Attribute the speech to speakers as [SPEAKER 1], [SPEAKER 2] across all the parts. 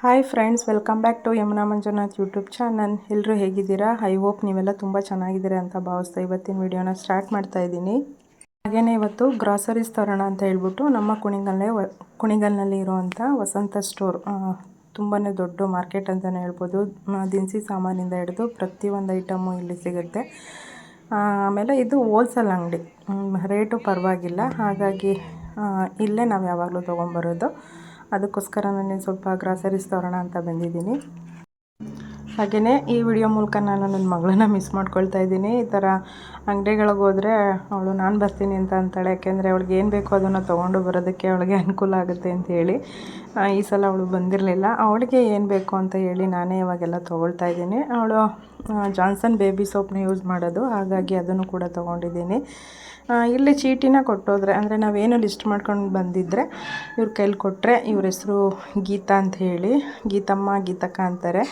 [SPEAKER 1] Hi friends welcome back to Yamuna Manjunath YouTube channel ಎಲ್ಲರೂ ಹೇಗಿದ್ದೀರಾ? I hope ನೀವೆಲ್ಲ ತುಂಬ ಚೆನ್ನಾಗಿದ್ದೀರಾ ಅಂತ ಭಾವಿಸ್ತಾ ಇವತ್ತಿನ ವಿಡಿಯೋನ ಸ್ಟಾರ್ಟ್ ಮಾಡ್ತಾ ಇದ್ದೀನಿ. ಹಾಗೆಯೇ ಇವತ್ತು ಗ್ರಾಸರೀಸ್ ತರೋಣ ಅಂತ ಹೇಳ್ಬಿಟ್ಟು ನಮ್ಮ ಕುಣಿಗಲ್ನೇ ಕುಣಿಗಲ್ನಲ್ಲಿ ಇರುವಂಥ ವಸಂತ ಸ್ಟೋರ್ ತುಂಬಾ ದೊಡ್ಡ ಮಾರ್ಕೆಟ್ ಅಂತಲೇ ಹೇಳ್ಬೋದು. ದಿನಸಿ ಸಾಮಾನಿಂದ ಹಿಡಿದು ಪ್ರತಿಯೊಂದು ಐಟಮು ಇಲ್ಲಿ ಸಿಗುತ್ತೆ. ಆಮೇಲೆ ಇದು ಹೋಲ್ಸೇಲ್ ಅಂಗಡಿ. ರೇಟು ಪರವಾಗಿಲ್ಲ. ಹಾಗಾಗಿ ಇಲ್ಲೇ ನಾವು ಯಾವಾಗಲೂ ತೊಗೊಂಬರೋದು ಅದಕ್ಕೋಸ್ಕರ ನಾನು ಸ್ವಲ್ಪ ಗ್ರಾಸರಿಸ್ ತರೋಣ ಅಂತ ಬಂದಿದ್ದೀನಿ. ಹಾಗೆಯೇ ಈ ವಿಡಿಯೋ ಮೂಲಕ ನಾನು ನನ್ನ ಮಗಳನ್ನ ಮಿಸ್ ಮಾಡ್ಕೊಳ್ತಾ ಇದ್ದೀನಿ. ಈ ಥರ ಅಂಗಡಿಗಳಿಗೆ ಹೋದರೆ ಅವಳು ನಾನು ಬರ್ತೀನಿ ಅಂತ ಅಂತಾಳೆ. ಯಾಕೆಂದರೆ ಅವಳಿಗೆ ಏನು ಬೇಕೋ ಅದನ್ನು ತೊಗೊಂಡು ಬರೋದಕ್ಕೆ ಅವಳಿಗೆ ಅನುಕೂಲ ಆಗುತ್ತೆ ಅಂತ ಹೇಳಿ. ಈ ಸಲ ಅವಳು ಬಂದಿರಲಿಲ್ಲ. ಅವಳಿಗೆ ಏನು ಬೇಕು ಅಂತ ಹೇಳಿ ನಾನೇ ಇವಾಗೆಲ್ಲ ತೊಗೊಳ್ತಾ ಇದ್ದೀನಿ. ಅವಳು ಜಾನ್ಸನ್ ಬೇಬಿ ಸೋಪ್ನ ಯೂಸ್ ಮಾಡೋದು. ಹಾಗಾಗಿ ಅದನ್ನು ಕೂಡ ತೊಗೊಂಡಿದ್ದೀನಿ. ಇಲ್ಲಿ ಚೀಟಿನ ಕೊಟ್ಟೋದ್ರೆ, ಅಂದರೆ ನಾವೇನು ಲಿಸ್ಟ್ ಮಾಡ್ಕೊಂಡು ಬಂದಿದ್ದರೆ ಇವ್ರ ಕೈಲಿ ಕೊಟ್ಟರೆ ಇವ್ರ ಹೆಸರು ಗೀತಾ ಅಂತ ಹೇಳಿ, ಗೀತಮ್ಮ, ಗೀತಕ್ಕ ಅಂತಾರೆ.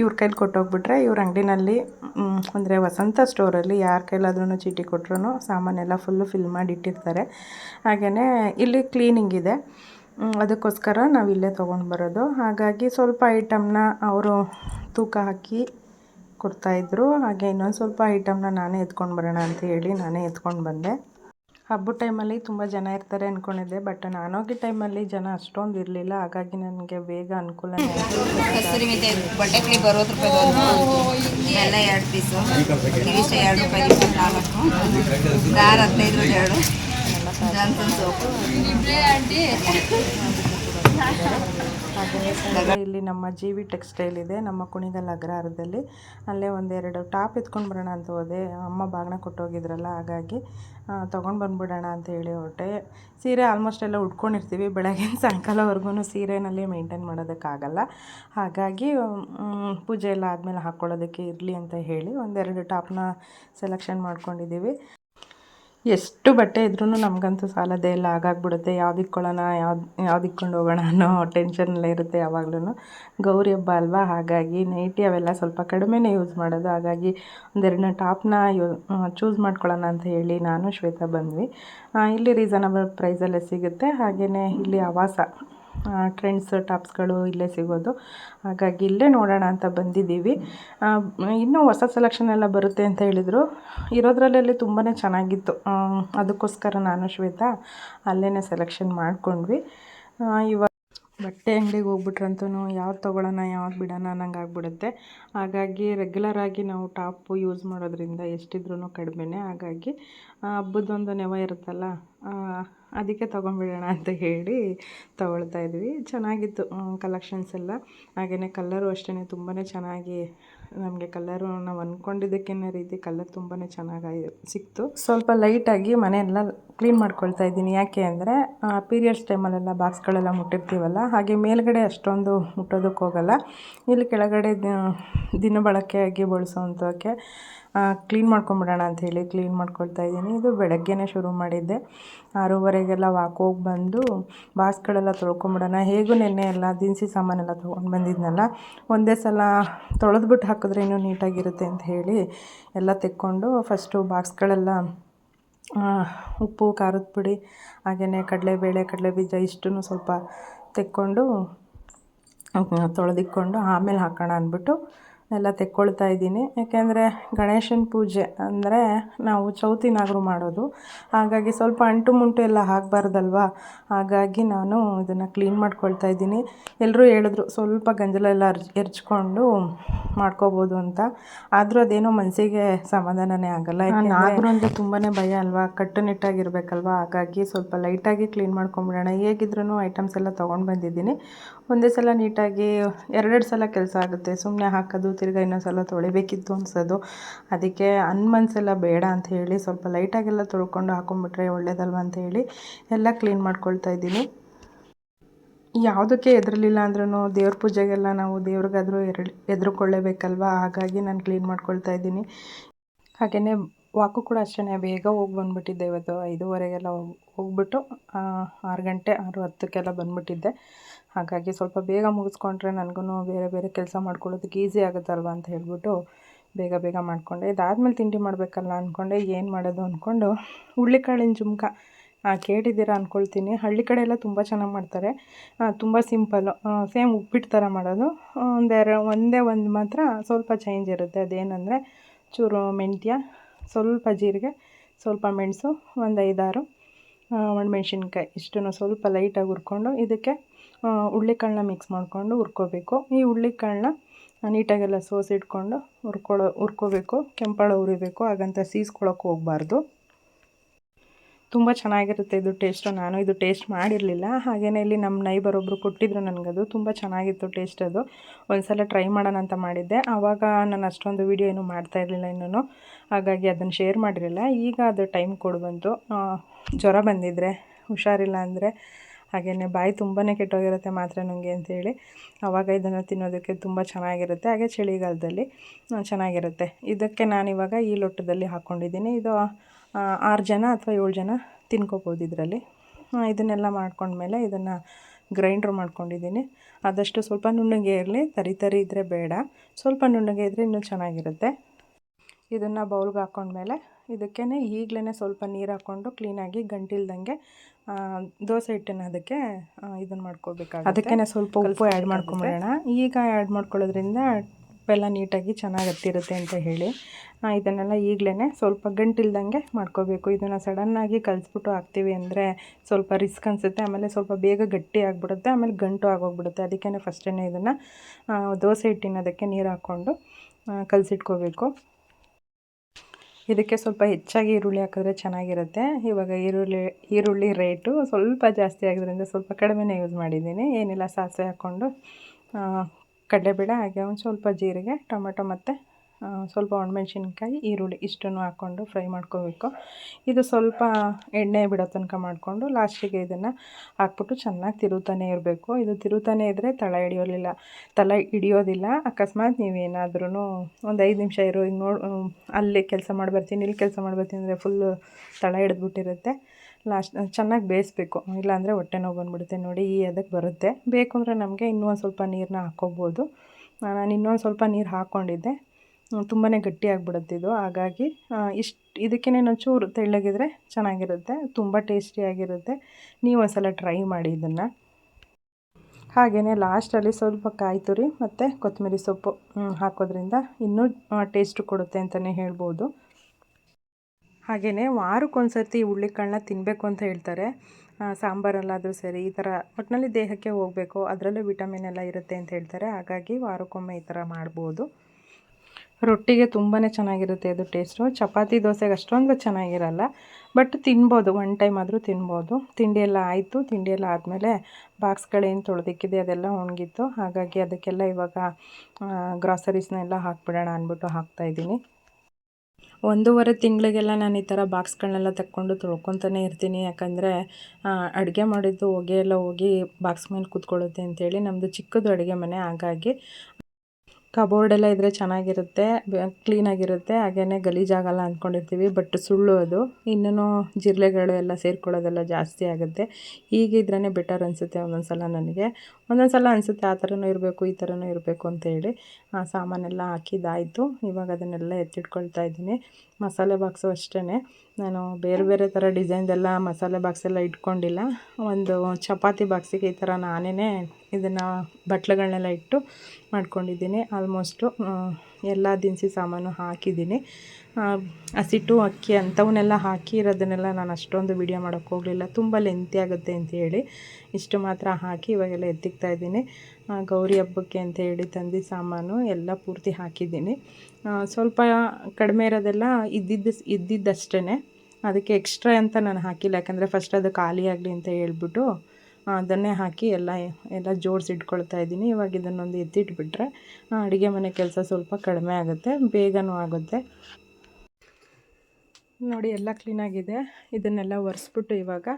[SPEAKER 1] ಇವ್ರ ಕೈಲಿ ಕೊಟ್ಟೋಗ್ಬಿಟ್ರೆ ಇವ್ರ ಅಂಗಡಿನಲ್ಲಿ ಅಂದರೆ ವಸಂತ ಸ್ಟೋರಲ್ಲಿ ಯಾರ ಕೈಲಾದ್ರೂ ಚೀಟಿ ಕೊಟ್ಟರು ಸಾಮಾನೆಲ್ಲ ಫುಲ್ಲು ಫಿಲ್ ಮಾಡಿ ಇಟ್ಟಿರ್ತಾರೆ. ಹಾಗೆಯೇ ಇಲ್ಲಿ ಕ್ಲೀನಿಂಗ್ ಇದೆ. ಅದಕ್ಕೋಸ್ಕರ ನಾವು ಇಲ್ಲೇ ತೊಗೊಂಡು ಬರೋದು. ಹಾಗಾಗಿ ಸ್ವಲ್ಪ ಐಟಮ್ನ ಅವರು ತೂಕ ಹಾಕಿ ಕೊಡ್ತಾಯಿದ್ರು ಹಾಗೆ ಇನ್ನೊಂದು ಸ್ವಲ್ಪ ಐಟಮ್ನ ನಾನೇ ಎತ್ಕೊಂಡು ಬರೋಣ ಅಂತ ಹೇಳಿ ನಾನೇ ಎತ್ಕೊಂಡು ಬಂದೆ. ಹಬ್ಬದ ಟೈಮಲ್ಲಿ ತುಂಬ ಜನ ಇರ್ತಾರೆ ಅಂದ್ಕೊಂಡಿದ್ದೆ ಬಟ್ ನಾನೋಗಿ ಟೈಮಲ್ಲಿ ಜನ ಅಷ್ಟೊಂದು ಇರಲಿಲ್ಲ. ಹಾಗಾಗಿ ನನಗೆ ಬೇಗ
[SPEAKER 2] ಅನುಕೂಲ ಎರಡು ಪೀಸು. ಎರಡು ರೂಪಾಯಿ ನಾಲ್ಕು ದಾರ ಹದಿನೈದು ಎರಡು ಜಾನ್ಸನ್ ಸೋಪು
[SPEAKER 1] ಸಂಜೆ ಇಲ್ಲಿ ನಮ್ಮ ಜಿ ವಿ ಟೆಕ್ಸ್ಟೈಲ್ ಇದೆ, ನಮ್ಮ ಕುಣಿಗಲ್ ಅಗ್ರಹಾರದಲ್ಲಿ. ಅಲ್ಲೇ ಒಂದೆರಡು ಟಾಪ್ ಎತ್ಕೊಂಡು ಬರೋಣ ಅಂತ ಹೋದೆ. ಅಮ್ಮ ಬಾಗಿನ ಕೊಟ್ಟೋಗಿದ್ರಲ್ಲ, ಹಾಗಾಗಿ ತೊಗೊಂಡು ಬಂದ್ಬಿಡೋಣ ಅಂತ ಹೇಳಿ ಹೊರಟೆ. ಸೀರೆ ಆಲ್ಮೋಸ್ಟ್ ಎಲ್ಲ ಉಟ್ಕೊಂಡಿರ್ತೀವಿ. ಬೆಳಗಿನ ಸಾಯಂಕಾಲವರೆಗೂ ಸೀರೆನಲ್ಲಿ ಮೇಂಟೈನ್ ಮಾಡೋದಕ್ಕಾಗಲ್ಲ. ಹಾಗಾಗಿ ಪೂಜೆ ಎಲ್ಲ ಆದಮೇಲೆ ಹಾಕ್ಕೊಳ್ಳೋದಕ್ಕೆ ಇರಲಿ ಅಂತ ಹೇಳಿ ಒಂದೆರಡು ಟಾಪ್ನ ಸೆಲೆಕ್ಷನ್ ಮಾಡ್ಕೊಂಡಿದ್ದೀವಿ. ಎಷ್ಟು ಬಟ್ಟೆ ಇದ್ರೂ ನಮಗಂತೂ ಸಾಲದೇ ಇಲ್ಲ. ಆಗಾಗ್ಬಿಡುತ್ತೆ ಯಾವ್ದು ಇಕ್ಕೊಳ್ಳೋಣ ಯಾವ್ದು ಯಾವ್ದು ಇಕ್ಕೊಂಡು ಹೋಗೋಣ ಅನ್ನೋ ಟೆನ್ಷನ್ನಲ್ಲೇ ಇರುತ್ತೆ ಯಾವಾಗ್ಲೂ ಗೌರಿ ಹಬ್ಬ ಅಲ್ವಾ? ಹಾಗಾಗಿ ನೈಟಿ ಅವೆಲ್ಲ ಸ್ವಲ್ಪ ಕಡಿಮೆನೇ ಯೂಸ್ ಮಾಡೋದು. ಹಾಗಾಗಿ ಒಂದೆರಡನ್ನ ಟಾಪ್ನ ಯೂ ಚೂಸ್ ಮಾಡ್ಕೊಳ್ಳೋಣ ಅಂತ ಹೇಳಿ ನಾನು ಶ್ವೇತಾ ಬಂದ್ವಿ. ಇಲ್ಲಿ ರೀಸನಬಲ್ ಪ್ರೈಸಲ್ಲೇ ಸಿಗುತ್ತೆ. ಹಾಗೆಯೇ ಇಲ್ಲಿ ಆವಾಸ ಟ್ರೆಂಡ್ಸ್ ಟಾಪ್ಸ್ಗಳು ಇಲ್ಲೇ ಸಿಗೋದು. ಹಾಗಾಗಿ ಇಲ್ಲೇ ನೋಡೋಣ ಅಂತ ಬಂದಿದ್ದೀವಿ. ಇನ್ನೂ ಹೊಸ ಸೆಲೆಕ್ಷನ್ ಎಲ್ಲ ಬರುತ್ತೆ ಅಂತ ಹೇಳಿದರು. ಇರೋದ್ರಲ್ಲೆಲ್ಲಿ ತುಂಬಾ ಚೆನ್ನಾಗಿತ್ತು. ಅದಕ್ಕೋಸ್ಕರ ನಾನು ಶ್ವೇತಾ ಅಲ್ಲೇ ಸೆಲೆಕ್ಷನ್ ಮಾಡಿಕೊಂಡ್ವಿ. ಇವಾಗ ಬಟ್ಟೆ ಅಂಗಡಿಗೆ ಹೋಗ್ಬಿಟ್ರಂತೂ ಯಾವ್ದು ತೊಗೊಳ್ಳೋಣ ಯಾವ್ದು ಬಿಡೋಣ ಅನ್ನಂಗೆ ಆಗಿಬಿಡುತ್ತೆ. ಹಾಗಾಗಿ ರೆಗ್ಯುಲರ್ ಆಗಿ ನಾವು ಟಾಪು ಯೂಸ್ ಮಾಡೋದ್ರಿಂದ ಎಷ್ಟಿದ್ರೂ ಕಡಿಮೆನೇ. ಹಾಗಾಗಿ ಹಬ್ಬದೊಂದು ನೆವ ಇರುತ್ತಲ್ಲ ಅದಕ್ಕೆ ತೊಗೊಂಬಿಡೋಣ ಅಂತ ಹೇಳಿ ತೊಗೊಳ್ತಾ ಇದ್ವಿ. ಚೆನ್ನಾಗಿತ್ತು ಕಲೆಕ್ಷನ್ಸ್ ಎಲ್ಲ. ಹಾಗೆಯೇ ಕಲ್ಲರು ಅಷ್ಟೇ ತುಂಬಾ ಚೆನ್ನಾಗಿ, ನಮಗೆ ಕಲ್ಲರು ನಾವು ಅಂದ್ಕೊಂಡಿದ್ದಕ್ಕಿನ್ನ ರೀತಿ ಕಲ್ಲರ್ ತುಂಬಾ ಚೆನ್ನಾಗಿ ಸಿಕ್ತು. ಸ್ವಲ್ಪ ಲೈಟಾಗಿ ಮನೆಯೆಲ್ಲ ಕ್ಲೀನ್ ಮಾಡ್ಕೊಳ್ತಾ ಇದ್ದೀನಿ. ಯಾಕೆ ಅಂದರೆ ಪೀರಿಯಡ್ಸ್ ಟೈಮಲ್ಲೆಲ್ಲ ಬಾಕ್ಸ್ಗಳೆಲ್ಲ ಮುಟ್ಟಿರ್ತೀವಲ್ಲ, ಹಾಗೆ ಮೇಲ್ಗಡೆ ಅಷ್ಟೊಂದು ಮುಟ್ಟೋದಕ್ಕೆ ಹೋಗಲ್ಲ. ಇಲ್ಲಿ ಕೆಳಗಡೆ ದಿನ ಬಳಕೆಯಾಗಿ ಬಳಸೋವಂಥಕ್ಕೆ ಕ್ಲೀನ್ ಮಾಡ್ಕೊಂಬಿಡೋಣ ಅಂತ ಹೇಳಿ ಕ್ಲೀನ್ ಮಾಡ್ಕೊಳ್ತಾ ಇದ್ದೀನಿ. ಇದು ಬೆಳಗ್ಗೆನೇ ಶುರು ಮಾಡಿದ್ದೆ. ಆರೂವರೆಗೆಲ್ಲ ವಾಕ್ ಹೋಗಿ ಬಂದು ಬಾಕ್ಸ್ಗಳೆಲ್ಲ ತೊಳ್ಕೊಂಬಿಡೋಣ. ಹೇಗೂ ನೆನ್ನೆ ಎಲ್ಲ ದಿನಸಿ ಸಾಮಾನೆಲ್ಲ ತೊಗೊಂಡು ಬಂದಿದ್ನಲ್ಲ, ಒಂದೇ ಸಲ ತೊಳೆದ್ಬಿಟ್ಟು ಹಾಕಿದ್ರೆ ಇನ್ನೂ ನೀಟಾಗಿರುತ್ತೆ ಅಂತ ಹೇಳಿ ಎಲ್ಲ ತೆಕ್ಕೊಂಡು ಫಸ್ಟು ಬಾಕ್ಸ್ಗಳೆಲ್ಲ ಉಪ್ಪು ಖಾರದ ಪುಡಿ ಹಾಗೆಯೇ ಕಡಲೆಬೇಳೆ ಕಡಲೆಬೀಜ ಇಷ್ಟನ್ನು ಸ್ವಲ್ಪ ತೆಕ್ಕೊಂಡು ತೊಳೆದಿಕ್ಕೊಂಡು ಆಮೇಲೆ ಹಾಕೋಣ ಅಂದ್ಬಿಟ್ಟು ಎಲ್ಲ ತೆಕ್ಕೊಳ್ತಾ ಇದ್ದೀನಿ. ಯಾಕೆಂದರೆ ಗಣೇಶನ ಪೂಜೆ ಅಂದರೆ ನಾವು ಚೌತಿನಾದರೂ ಮಾಡೋದು. ಹಾಗಾಗಿ ಸ್ವಲ್ಪ ಅಂಟು ಮುಂಟು ಎಲ್ಲ ಆಗಬಾರ್ದಲ್ವಾ? ಹಾಗಾಗಿ ನಾನು ಇದನ್ನು ಕ್ಲೀನ್ ಮಾಡ್ಕೊಳ್ತಾ ಇದ್ದೀನಿ. ಎಲ್ಲರೂ ಹೇಳಿದ್ರು ಸ್ವಲ್ಪ ಗಂಜಲ ಎಲ್ಲ ಅರ್ಜಿ ಎರ್ಚ್ಕೊಂಡು ಮಾಡ್ಕೋಬೋದು ಅಂತ. ಆದರೂ ಅದೇನೋ ಮನಸ್ಸಿಗೆ ಸಮಾಧಾನನೇ ಆಗಲ್ಲ. ಆದರೂ ಅಂದರೆ ತುಂಬಾ ಭಯ ಅಲ್ವಾ? ಕಟ್ಟುನಿಟ್ಟಾಗಿರ್ಬೇಕಲ್ವಾ? ಹಾಗಾಗಿ ಸ್ವಲ್ಪ ಲೈಟಾಗಿ ಕ್ಲೀನ್ ಮಾಡ್ಕೊಂಬಿಡೋಣ. ಹೇಗಿದ್ರೂ ಐಟಮ್ಸ್ ಎಲ್ಲ ತೊಗೊಂಡು ಬಂದಿದ್ದೀನಿ. ಒಂದೇ ಸಲ ನೀಟಾಗಿ ಎರಡೆರಡು ಸಲ ಕೆಲಸ ಆಗುತ್ತೆ. ಸುಮ್ಮನೆ ಹಾಕೋದು, ತಿರ್ಗಿ ಇನ್ನೊಂದು ಸಲ ತೊಳಿಬೇಕಿತ್ತು ಅನ್ಸೋದು. ಅದಕ್ಕೆ ಅನ್ಮನ್ಸೆಲ್ಲ ಬೇಡ ಅಂತ ಹೇಳಿ ಸ್ವಲ್ಪ ಲೈಟಾಗೆಲ್ಲ ತೊಳ್ಕೊಂಡು ಹಾಕೊಂಡ್ಬಿಟ್ರೆ ಒಳ್ಳೇದಲ್ವ ಅಂತ ಹೇಳಿ ಎಲ್ಲ ಕ್ಲೀನ್ ಮಾಡ್ಕೊಳ್ತಾ ಇದ್ದೀನಿ. ಯಾವುದಕ್ಕೆ ಎದುರಲಿಲ್ಲ ಅಂದ್ರೂ ದೇವ್ರ ಪೂಜೆಗೆಲ್ಲ ನಾವು ದೇವ್ರಿಗಾದರೂ ಎರ ಎದುರುಕೊಳ್ಳೇಬೇಕಲ್ವ? ಹಾಗಾಗಿ ನಾನು ಕ್ಲೀನ್ ಮಾಡ್ಕೊಳ್ತಾ ಇದ್ದೀನಿ. ಹಾಗೆಯೇ ವಾಕು ಕೂಡ ಅಷ್ಟೇ ಬೇಗ ಹೋಗಿ ಬಂದುಬಿಟ್ಟಿದ್ದೆ ಇವತ್ತು ಐದೂವರೆಗೆಲ್ಲ ಹೋಗಿ, ಹೋಗ್ಬಿಟ್ಟು ಆರು ಗಂಟೆ, ಆರು ಹತ್ತಕ್ಕೆಲ್ಲ ಬಂದುಬಿಟ್ಟಿದ್ದೆ. ಹಾಗಾಗಿ ಸ್ವಲ್ಪ ಬೇಗ ಮುಗಿಸ್ಕೊಂಡ್ರೆ ನನಗೂ ಬೇರೆ ಬೇರೆ ಕೆಲಸ ಮಾಡ್ಕೊಳ್ಳೋದಕ್ಕೆ ಈಸಿ ಆಗುತ್ತಲ್ವ ಅಂತ ಹೇಳ್ಬಿಟ್ಟು ಬೇಗ ಬೇಗ ಮಾಡಿಕೊಂಡೆ. ಇದಾದಮೇಲೆ ತಿಂಡಿ ಮಾಡಬೇಕಲ್ಲ ಅಂದ್ಕೊಂಡೆ ಏನು ಮಾಡೋದು ಅಂದ್ಕೊಂಡು ಹುಳ್ಳಿಕಾಳಿನ ಜುಮ್ಕ ಕೇಳಿದ್ದೀರಾ ಅಂದ್ಕೊಳ್ತೀನಿ ಹಳ್ಳಿ ಕಡೆ ಎಲ್ಲ ತುಂಬ ಚೆನ್ನಾಗಿ ಮಾಡ್ತಾರೆ. ತುಂಬ ಸಿಂಪಲ್ಲು ಸೇಮ್ ಉಪ್ಪಿಟ್ಟು ಥರ ಮಾಡೋದು. ಒಂದೆರ ಒಂದೇ ಒಂದು ಮಾತ್ರ ಸ್ವಲ್ಪ ಚೇಂಜ್ ಇರುತ್ತೆ. ಅದೇನಂದರೆ ಚೂರು ಮೆಂತ್ಯ ಸ್ವಲ್ಪ ಜೀರಿಗೆ, ಸ್ವಲ್ಪ ಮೆಣಸು, ಒಂದು ಐದಾರು ಒಣಮೆಣ್ಸಿನ್ಕಾಯಿ. ಇಷ್ಟನ್ನು ಸ್ವಲ್ಪ ಲೈಟಾಗಿ ಹುರ್ಕೊಂಡು ಇದಕ್ಕೆ ಹುಳ್ಳಿಕಾಳನ್ನ ಮಿಕ್ಸ್ ಮಾಡಿಕೊಂಡು ಹುರ್ಕೋಬೇಕು. ಈ ಹುಳ್ಳಿಕಾಳನ್ನ ನೀಟಾಗೆಲ್ಲ ಸೋಸಿಟ್ಕೊಂಡು ಹುರ್ಕೊಳ್ಳೋ ಹುರ್ಕೋಬೇಕು. ಕೆಂಪಾಳ ಹುರಿಬೇಕು. ಹಾಗಂತ ಸೀಸ್ಕೊಳಕ್ಕೆ ಹೋಗಬಾರ್ದು. ತುಂಬ ಚೆನ್ನಾಗಿರುತ್ತೆ ಇದು ಟೇಸ್ಟು ನಾನು ಇದು ಟೇಸ್ಟ್ ಮಾಡಿರಲಿಲ್ಲ. ಹಾಗೆಯೇ ಇಲ್ಲಿ ನಮ್ಮ ನೈಬರ್ ಒಬ್ಬರು ಕೊಟ್ಟಿದ್ರು ನನಗದು ತುಂಬ ಚೆನ್ನಾಗಿತ್ತು ಟೇಸ್ಟ್ ಅದು. ಒಂದು ಸಲ ಟ್ರೈ ಮಾಡೋಣ ಅಂತ ಮಾಡಿದ್ದೆ. ಆವಾಗ ನಾನು ಅಷ್ಟೊಂದು ವೀಡಿಯೋ ಏನು ಮಾಡ್ತಾ ಇರಲಿಲ್ಲ ಇನ್ನೂ. ಹಾಗಾಗಿ ಅದನ್ನು ಶೇರ್ ಮಾಡಿರಲಿಲ್ಲ ಈಗ ಅದು ಟೈಮ್ ಕೊಡು ಬಂತು. ಜ್ವರ ಬಂದಿದ್ದರೆ ಹುಷಾರಿಲ್ಲ ಅಂದರೆ ಹಾಗೆಯೇ ಬಾಯಿ ತುಂಬಾ ಕೆಟ್ಟೋಗಿರುತ್ತೆ ಮಾತ್ರ ನನಗೆ ಅಂಥೇಳಿ ಆವಾಗ ಇದನ್ನು ತಿನ್ನೋದಕ್ಕೆ ತುಂಬ ಚೆನ್ನಾಗಿರುತ್ತೆ. ಹಾಗೆ ಚಳಿಗಾಲದಲ್ಲಿ ಚೆನ್ನಾಗಿರುತ್ತೆ. ಇದಕ್ಕೆ ನಾನಿವಾಗ ಈ ಲೊಟ್ಟದಲ್ಲಿ ಹಾಕ್ಕೊಂಡಿದ್ದೀನಿ ಇದು ಆರು ಜನ ಅಥವಾ ಏಳು ಜನ ತಿನ್ಕೋಬೋದು ಇದರಲ್ಲಿ. ಇದನ್ನೆಲ್ಲ ಮಾಡ್ಕೊಂಡ್ಮೇಲೆ ಇದನ್ನು ಗ್ರೈಂಡ್ರ್ ಮಾಡ್ಕೊಂಡಿದ್ದೀನಿ. ಆದಷ್ಟು ಸ್ವಲ್ಪ ನುಣ್ಣಗೆ ಇರಲಿ, ತರಿ ತರಿ ಇದ್ದರೆ ಬೇಡ. ಸ್ವಲ್ಪ ನುಣ್ಣಗೆ ಇದ್ದರೆ ಇನ್ನೂ ಚೆನ್ನಾಗಿರುತ್ತೆ. ಇದನ್ನು ಬೌಲ್ಗೆ ಹಾಕ್ಕೊಂಡ್ಮೇಲೆ ಇದಕ್ಕೇ ಈಗಲೇ ಸ್ವಲ್ಪ ನೀರು ಹಾಕ್ಕೊಂಡು ಕ್ಲೀನಾಗಿ ಗಂಟಿಲ್ದಂಗೆ ದೋಸೆ ಹಿಟ್ಟನ್ನು ಅದಕ್ಕೆ ಇದನ್ನು ಮಾಡ್ಕೋಬೇಕಾಗುತ್ತೆ. ಅದಕ್ಕೇ ಸ್ವಲ್ಪ ಉಪ್ಪು ಆ್ಯಡ್ ಮಾಡ್ಕೊಂಬಿಡೋಣ. ಈಗ ಆ್ಯಡ್ ಮಾಡ್ಕೊಳ್ಳೋದ್ರಿಂದ ಎಲ್ಲ ನೀಟಾಗಿ ಚೆನ್ನಾಗಿ ಹತ್ತಿರುತ್ತೆ ಅಂತ ಹೇಳಿ ಇದನ್ನೆಲ್ಲ ಈಗಲೇ ಸ್ವಲ್ಪ ಗಂಟಿಲ್ದಂಗೆ ಮಾಡ್ಕೋಬೇಕು. ಇದನ್ನು ಸಡನ್ನಾಗಿ ಕಲಿಸ್ಬಿಟ್ಟು ಹಾಕ್ತೀವಿ ಅಂದರೆ ಸ್ವಲ್ಪ ರಿಸ್ಕ್ ಅನಿಸುತ್ತೆ. ಆಮೇಲೆ ಸ್ವಲ್ಪ ಬೇಗ ಗಟ್ಟಿ ಆಗಿಬಿಡುತ್ತೆ ಆಮೇಲೆ ಗಂಟು ಆಗೋಗ್ಬಿಡುತ್ತೆ. ಅದಕ್ಕೇ ಫಸ್ಟೇ ಇದನ್ನು ದೋಸೆ ಹಿಟ್ಟಿನ ಅದಕ್ಕೆ ನೀರು ಹಾಕ್ಕೊಂಡು ಕಲಸಿಟ್ಕೋಬೇಕು. ಇದಕ್ಕೆ ಸ್ವಲ್ಪ ಹೆಚ್ಚಾಗಿ ಈರುಳ್ಳಿ ಹಾಕಿದ್ರೆ ಚೆನ್ನಾಗಿರುತ್ತೆ. ಇವಾಗ ಈರುಳ್ಳಿ ಈರುಳ್ಳಿ ರೇಟು ಸ್ವಲ್ಪ ಜಾಸ್ತಿ ಆಗಿದ್ರಿಂದ ಸ್ವಲ್ಪ ಕಡಿಮೆನೇ ಯೂಸ್ ಮಾಡಿದ್ದೀನಿ. ಏನಿಲ್ಲ, ಸಾಸಿವೆ ಹಾಕ್ಕೊಂಡು ಕಡಲೆಬೇಳೆ ಹಾಗೆ ಒಂದು ಸ್ವಲ್ಪ ಜೀರಿಗೆ, ಟೊಮೆಟೊ ಮತ್ತು ಸ್ವಲ್ಪ ಒಣಮೆಣ್ಸಿನ್ಕಾಯಿ, ಈರುಳ್ಳಿ ಇಷ್ಟನ್ನು ಹಾಕ್ಕೊಂಡು ಫ್ರೈ ಮಾಡ್ಕೋಬೇಕು. ಇದು ಸ್ವಲ್ಪ ಎಣ್ಣೆ ಬಿಡೋ ತನಕ ಮಾಡಿಕೊಂಡು ಲಾಸ್ಟಿಗೆ ಇದನ್ನು ಹಾಕ್ಬಿಟ್ಟು ಚೆನ್ನಾಗಿ ತಿರುತಾನೆ ಇರಬೇಕು. ಇದು ತಿರುತಾನೆ ಇದ್ದರೆ ತಳ ಹಿಡಿಯೋಲಿಲ್ಲ ತಲೆ ಹಿಡಿಯೋದಿಲ್ಲ. ಅಕಸ್ಮಾತ್ ನೀವೇನಾದ್ರೂ ಒಂದು ಐದು ನಿಮಿಷ ಇರೋ ಈಗ ನೋಡಿ ಅಲ್ಲಿ ಕೆಲಸ ಮಾಡಿ ಬರ್ತೀನಿ, ಇಲ್ಲಿ ಕೆಲಸ ಮಾಡಿ ಬರ್ತೀನಿ ಅಂದರೆ ಫುಲ್ಲು ತಳ ಹಿಡಿದ್ಬಿಟ್ಟಿರುತ್ತೆ. ಲಾಸ್ಟ್, ಚೆನ್ನಾಗಿ ಬೇಯಿಸ್ಬೇಕು. ಇಲ್ಲಾಂದರೆ ಹೊಟ್ಟೆ ನೋವು ಬಂದುಬಿಡುತ್ತೆ ನೋಡಿ, ಈ ಅದಕ್ಕೆ ಬರುತ್ತೆ. ಬೇಕು ಅಂದರೆ ನಮಗೆ ಇನ್ನೂ ಒಂದು ಸ್ವಲ್ಪ ನೀರನ್ನ ಹಾಕ್ಕೋಬೋದು. ನಾನು ಇನ್ನೊಂದು ಸ್ವಲ್ಪ ನೀರು ಹಾಕ್ಕೊಂಡಿದ್ದೆ ತುಂಬಾ ಗಟ್ಟಿಯಾಗಿಬಿಡುತ್ತೆ ಇದು. ಹಾಗಾಗಿ ಇಷ್ಟು ಇದಕ್ಕೇ ಚೂರು ತೆಳ್ಳಗಿದ್ರೆ ಚೆನ್ನಾಗಿರುತ್ತೆ, ತುಂಬ ಟೇಸ್ಟಿಯಾಗಿರುತ್ತೆ ನೀವು ಒಂದು ಸಲ ಟ್ರೈ ಮಾಡಿ ಇದನ್ನು. ಹಾಗೆಯೇ ಲಾಸ್ಟಲ್ಲಿ ಸ್ವಲ್ಪ ಕಾಯಿ ತುರಿ ಮತ್ತು ಕೊತ್ತಂಬರಿ ಸೊಪ್ಪು ಹಾಕೋದ್ರಿಂದ ಇನ್ನೂ ಟೇಸ್ಟ್ ಕೊಡುತ್ತೆ ಅಂತಲೇ ಹೇಳ್ಬೋದು. ಹಾಗೆಯೇ ವಾರಕ್ಕೊಂದು ಸರ್ತಿ ಹುಳ್ಳಿಕಾಳನ್ನ ತಿನ್ನಬೇಕು ಅಂತ ಹೇಳ್ತಾರೆ. ಸಾಂಬಾರಲ್ಲಾದರೂ ಸರಿ, ಈ ಥರ ಒಟ್ಟಿನಲ್ಲಿ ದೇಹಕ್ಕೆ ಹೋಗಬೇಕು, ಅದರಲ್ಲೂ ವಿಟಮಿನ್ ಎಲ್ಲ ಇರುತ್ತೆ ಅಂತ ಹೇಳ್ತಾರೆ. ಹಾಗಾಗಿ ವಾರಕ್ಕೊಮ್ಮೆ ಈ ಥರ ಮಾಡ್ಬೋದು. ರೊಟ್ಟಿಗೆ ತುಂಬಾ ಚೆನ್ನಾಗಿರುತ್ತೆ ಅದು ಟೇಸ್ಟು ಚಪಾತಿ ದೋಸೆಗೆ ಅಷ್ಟೊಂದು ಚೆನ್ನಾಗಿರಲ್ಲ ಬಟ್ ತಿನ್ಬೋದು ಒನ್ ಟೈಮ್ ಆದರೂ ತಿನ್ಬೋದು. ತಿಂಡಿ ಎಲ್ಲ ಆಯಿತು, ತಿಂಡಿ ಎಲ್ಲ ಆದಮೇಲೆ ಬಾಕ್ಸ್ಗಳೇನು ತೊಳೆದಿಕ್ಕಿದೆ ಅದೆಲ್ಲ ಒಣಗಿತ್ತು ಹಾಗಾಗಿ ಅದಕ್ಕೆಲ್ಲ ಇವಾಗ ಗ್ರಾಸರೀಸ್ನೆಲ್ಲ ಹಾಕ್ಬಿಡೋಣ ಅಂದ್ಬಿಟ್ಟು ಹಾಕ್ತಾಯಿದ್ದೀನಿ ಒಂದೂವರೆ ತಿಂಗಳಿಗೆಲ್ಲ ನಾನು ಈ ಥರ ಬಾಕ್ಸ್ಗಳನ್ನೆಲ್ಲ ತಕ್ಕೊಂಡು ತೊಳ್ಕೊತಾನೆ ಇರ್ತೀನಿ. ಯಾಕಂದರೆ ಅಡುಗೆ ಮಾಡಿದ್ದು ಹೊಗೆ ಎಲ್ಲ ಹೋಗಿ ಬಾಕ್ಸ್ ಮೇಲೆ ಕೂತ್ಕೊಳ್ಳುತ್ತೆ ಅಂತೇಳಿ ನಮ್ಮದು ಚಿಕ್ಕದು ಅಡುಗೆ ಮನೆ. ಹಾಗಾಗಿ ಕಬೋರ್ಡೆಲ್ಲ ಇದ್ದರೆ ಚೆನ್ನಾಗಿರುತ್ತೆ ಕ್ಲೀನಾಗಿರುತ್ತೆ ಹಾಗೆಯೇ ಗಲೀಜಾಗಲ್ಲ ಅಂದ್ಕೊಂಡಿರ್ತೀವಿ ಬಟ್ ಸುಳ್ಳು ಅದು. ಇನ್ನೂ ಜಿರಳೆಗಳು ಎಲ್ಲ ಸೇರ್ಕೊಳ್ಳೋದೆಲ್ಲ ಜಾಸ್ತಿ ಆಗುತ್ತೆ. ಹೀಗಿದ್ರೇ ಬೆಟರ್ ಅನಿಸುತ್ತೆ ಒಂದೊಂದು ಸಲ ನನಗೆ. ಒಂದೊಂದು ಸಲ ಅನಿಸುತ್ತೆ ಆ ಥರನೂ ಇರಬೇಕು, ಈ ಥರನೂ ಇರಬೇಕು ಅಂತೇಳಿ ಆ ಸಾಮಾನೆಲ್ಲ ಹಾಕಿದ್ದಾಯಿತು. ಇವಾಗ ಅದನ್ನೆಲ್ಲ ಎತ್ತಿಟ್ಕೊಳ್ತಾ ಇದ್ದೀನಿ. ಮಸಾಲೆ ಬಾಕ್ಸು ಅಷ್ಟೇ ನಾನು ಬೇರೆ ಬೇರೆ ಥರ ಡಿಸೈನ್ದೆಲ್ಲ ಮಸಾಲೆ ಬಾಕ್ಸ್ ಎಲ್ಲ ಇಟ್ಕೊಂಡಿಲ್ಲ. ಒಂದು ಚಪಾತಿ ಬಾಕ್ಸಿಗೆ ಈ ಥರ ನಾನೇ ಇದನ್ನು ಬಟ್ಲುಗಳನ್ನೆಲ್ಲ ಇಟ್ಟು ಮಾಡ್ಕೊಂಡಿದ್ದೀನಿ. ಆಲ್ಮೋಸ್ಟು ಎಲ್ಲ ದಿನಸಿ ಸಾಮಾನು ಹಾಕಿದ್ದೀನಿ. ಹಸಿಟ್ಟು ಅಕ್ಕಿ ಅಂಥವನ್ನೆಲ್ಲ ಹಾಕಿರೋದನ್ನೆಲ್ಲ ನಾನು ಅಷ್ಟೊಂದು ವಿಡಿಯೋ ಮಾಡೋಕ್ಕೆ ಹೋಗಲಿಲ್ಲ. ತುಂಬ ಲೆಂತಿ ಆಗುತ್ತೆ ಅಂತೇಳಿ ಇಷ್ಟು ಮಾತ್ರ ಹಾಕಿ ಇವಾಗೆಲ್ಲ ಎತ್ತಿಕ್ತಾ ಇದ್ದೀನಿ. ಗೌರಿ ಹಬ್ಬಕ್ಕೆ ಅಂತ ಹೇಳಿ ತಂದಿ ಸಾಮಾನು ಎಲ್ಲ ಪೂರ್ತಿ ಹಾಕಿದ್ದೀನಿ. ಸ್ವಲ್ಪ ಕಡಿಮೆ ಇರೋದೆಲ್ಲ ಇದ್ದಿದ್ದು ಇದ್ದಿದ್ದಷ್ಟೇ ಅದಕ್ಕೆ ಎಕ್ಸ್ಟ್ರಾ ಅಂತ ನಾನು ಹಾಕಿಲ್ಲ. ಯಾಕಂದರೆ ಫಸ್ಟ್ ಅದು ಖಾಲಿ ಆಗಲಿ ಅಂತ ಹೇಳ್ಬಿಟ್ಟು ಅದನ್ನೇ ಹಾಕಿ ಎಲ್ಲ ಎಲ್ಲ ಜೋಡಿಸಿ ಇಟ್ಕೊಳ್ತಾ ಇದ್ದೀನಿ. ಇವಾಗ ಇದನ್ನೊಂದು ಎತ್ತಿಟ್ಬಿಟ್ರೆ ಅಡುಗೆ ಮನೆ ಕೆಲಸ ಸ್ವಲ್ಪ ಕಡಿಮೆ ಆಗುತ್ತೆ, ಬೇಗನೂ ಆಗುತ್ತೆ. ನೋಡಿ, ಎಲ್ಲ ಕ್ಲೀನಾಗಿದೆ ಇದನ್ನೆಲ್ಲ ಒರೆಸ್ಬಿಟ್ಟು ಇವಾಗ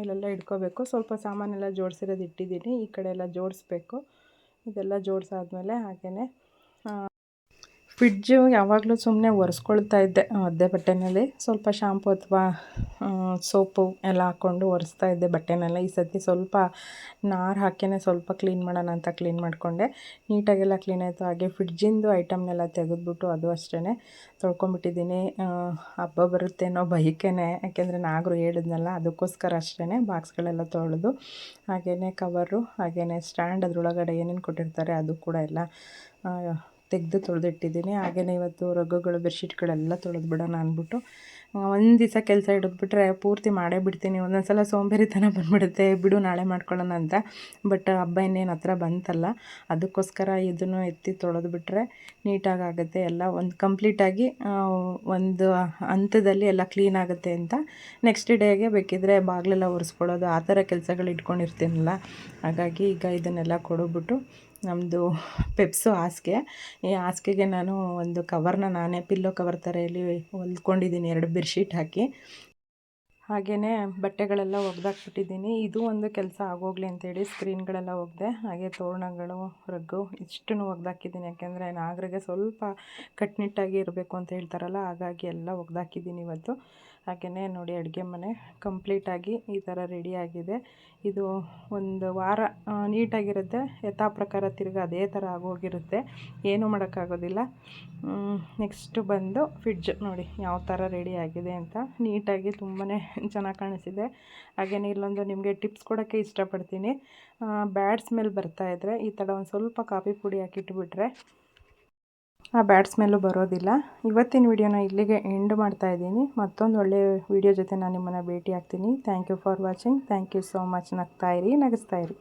[SPEAKER 1] ಇಲ್ಲೆಲ್ಲ ಇಟ್ಕೋಬೇಕು. ಸ್ವಲ್ಪ ಸಾಮಾನೆಲ್ಲ ಜೋಡಿಸಿರೋದು ಇಟ್ಟಿದ್ದೀನಿ. ಈ ಕಡೆ ಎಲ್ಲ ಜೋಡಿಸ್ಬೇಕು. ಇದೆಲ್ಲ ಜೋಡಿಸಾದ್ಮೇಲೆ ಹಾಗೆಯೇ ಫ್ರಿಡ್ಜು ಯಾವಾಗಲೂ ಸುಮ್ಮನೆ ಒರೆಸ್ಕೊಳ್ತಾ ಇದ್ದೆ ಒದ್ದೆ ಬಟ್ಟೆನಲ್ಲಿ ಸ್ವಲ್ಪ ಶಾಂಪು ಅಥವಾ ಸೋಪು ಎಲ್ಲ ಹಾಕ್ಕೊಂಡು ಒರೆಸ್ತಾ ಇದ್ದೆ ಬಟ್ಟೆನೆಲ್ಲ. ಈ ಸರ್ತಿ ಸ್ವಲ್ಪ ನಾರು ಹಾಕಿಯೇ ಸ್ವಲ್ಪ ಕ್ಲೀನ್ ಮಾಡೋಣ ಅಂತ ಕ್ಲೀನ್ ಮಾಡಿಕೊಂಡೆ. ನೀಟಾಗೆಲ್ಲ ಕ್ಲೀನ್ ಆಯಿತು. ಹಾಗೆ ಫ್ರಿಡ್ಜಿಂದು ಐಟಮ್ನೆಲ್ಲ ತೆಗೆದ್ಬಿಟ್ಟು ಅದು ಅಷ್ಟೇ ತೊಳ್ಕೊಂಬಿಟ್ಟಿದ್ದೀನಿ ಹಬ್ಬ ಬರುತ್ತೆ ಅನ್ನೋ ಭಯಕ್ಕೇ ಯಾಕೆಂದರೆ ನಾಗರು ಹೇಳಿದ್ನಲ್ಲ, ಅದಕ್ಕೋಸ್ಕರ ಅಷ್ಟೇ ಬಾಕ್ಸ್ಗಳೆಲ್ಲ ತೊಳೆದು, ಹಾಗೆಯೇ ಕವರು, ಹಾಗೆಯೇ ಸ್ಟ್ಯಾಂಡ್ ಅದರೊಳಗಡೆ ಏನೇನು ಕೊಟ್ಟಿರ್ತಾರೆ ಅದು ಕೂಡ ಎಲ್ಲ ತೆಗೆದು ತೊಳೆದಿಟ್ಟಿದ್ದೀನಿ. ಹಾಗೆಯೇ ಇವತ್ತು ರಗ್ಗುಗಳು, ಬೆಡ್ಶೀಟ್ಗಳೆಲ್ಲ ತೊಳೆದು ಬಿಡೋಣ ಅಂದ್ಬಿಟ್ಟು ಒಂದು ದಿವಸ ಕೆಲಸ ಹಿಡಿದ್ಬಿಟ್ರೆ ಪೂರ್ತಿ ಮಾಡೇ ಬಿಡ್ತೀನಿ. ಒಂದೊಂದು ಸಲ ಸೋಂಬೇರಿತನ ಬಂದ್ಬಿಡುತ್ತೆ. ಬಿಡು, ನಾಳೆ ಮಾಡ್ಕೊಳ್ಳೋಣ ಅಂತ. ಬಟ್ ಹಬ್ಬ ಇನ್ನೇನು ಹತ್ರ ಬಂತಲ್ಲ, ಅದಕ್ಕೋಸ್ಕರ ಇದನ್ನು ಎತ್ತಿ ತೊಳೆದು ಬಿಟ್ಟರೆ ನೀಟಾಗಿ ಆಗುತ್ತೆ ಎಲ್ಲ. ಒಂದು ಕಂಪ್ಲೀಟಾಗಿ ಒಂದು ಹಂತದಲ್ಲಿ ಎಲ್ಲ ಕ್ಲೀನ್ ಆಗುತ್ತೆ ಅಂತ ನೆಕ್ಸ್ಟ್ ಡೇಗೆ ಬೇಕಿದ್ರೆ ಬಾಗಿಲೆಲ್ಲ ಒರೆಸ್ಕೊಳ್ಳೋದು. ಆ ಥರ ಕೆಲಸಗಳು ಇಟ್ಕೊಂಡಿರ್ತೀನಲ್ಲ ಹಾಗಾಗಿ ಈಗ ಇದನ್ನೆಲ್ಲ ಕೊಡೋಬಿಟ್ಟು ನಮ್ಮದು ಪೆಪ್ಸು ಹಾಸಿಗೆ. ಈ ಹಾಸಿಗೆಗೆ ನಾನು ಒಂದು ಕವರ್ನ ನಾನೇ ಪಿಲ್ಲೋ ಕವರ್ ಥರ ಇಲ್ಲಿ ಹೊಲ್ಕೊಂಡಿದ್ದೀನಿ ಎರಡು ಬೆಡ್ಶೀಟ್ ಹಾಕಿ. ಹಾಗೆಯೇ ಬಟ್ಟೆಗಳೆಲ್ಲ ಒಗ್ದಾಕ್ಬಿಟ್ಟಿದ್ದೀನಿ ಇದು ಒಂದು ಕೆಲಸ ಆಗೋಗಲಿ ಅಂತೇಳಿ ಸ್ಕ್ರೀನ್ಗಳೆಲ್ಲ ಒಗೆದೆ, ಹಾಗೆ ತೋರಣಗಳು, ರಗ್ಗು ಇಷ್ಟನ್ನು ಒಗ್ದಾಕಿದ್ದೀನಿ ಯಾಕೆಂದರೆ ನಾಗರಿಗೆ ಸ್ವಲ್ಪ ಕಟ್ಟುನಿಟ್ಟಾಗಿ ಇರಬೇಕು ಅಂತ ಹೇಳ್ತಾರಲ್ಲ, ಹಾಗಾಗಿ ಎಲ್ಲ ಒಗ್ದಾಕಿದ್ದೀನಿ ಇವತ್ತು. ಹಾಗೆಯೇ ನೋಡಿ ಅಡುಗೆ ಮನೆ ಕಂಪ್ಲೀಟಾಗಿ ಈ ಥರ ರೆಡಿಯಾಗಿದೆ ಇದು ಒಂದು ವಾರ ನೀಟಾಗಿರುತ್ತೆ. ಯಥಾ ಪ್ರಕಾರ ತಿರ್ಗಿ ಅದೇ ಥರ ಆಗೋಗಿರುತ್ತೆ. ಏನೂ ಮಾಡೋಕ್ಕಾಗೋದಿಲ್ಲ. ನೆಕ್ಸ್ಟು ಬಂದು ಫ್ರಿಡ್ಜ್ ನೋಡಿ ಯಾವ ಥರ ಆಗಿದೆ ಅಂತ. ನೀಟಾಗಿ ತುಂಬಾ ಚೆನ್ನಾಗಿ ಕಾಣಿಸಿದೆ. ಹಾಗೆಯೇ ಇಲ್ಲೊಂದು ನಿಮಗೆ ಟಿಪ್ಸ್ ಕೊಡೋಕ್ಕೆ ಇಷ್ಟಪಡ್ತೀನಿ. ಬ್ಯಾಡ್ ಸ್ಮೆಲ್ ಬರ್ತಾಯಿದ್ರೆ ಈ ಥರ ಒಂದು ಸ್ವಲ್ಪ ಕಾಫಿ ಪುಡಿ ಹಾಕಿಟ್ಬಿಟ್ರೆ ಆ ಬ್ಯಾಡ್ ಸ್ಮೆಲ್ಲು ಬರೋದಿಲ್ಲ. ಇವತ್ತಿನ ವಿಡಿಯೋನ ಇಲ್ಲಿಗೆ ಎಂಡ್ ಮಾಡ್ತಾ ಇದ್ದೀನಿ. ಮತ್ತೊಂದು ಒಳ್ಳೆಯ ವಿಡಿಯೋ ಜೊತೆ ನಾನು ನಿಮ್ಮನ್ನು ಭೇಟಿ ಆಗ್ತೀನಿ thank you for watching thank you so much ನಗ್ತಾಯಿರಿ ನಗಿಸ್ತಾಯಿರಿ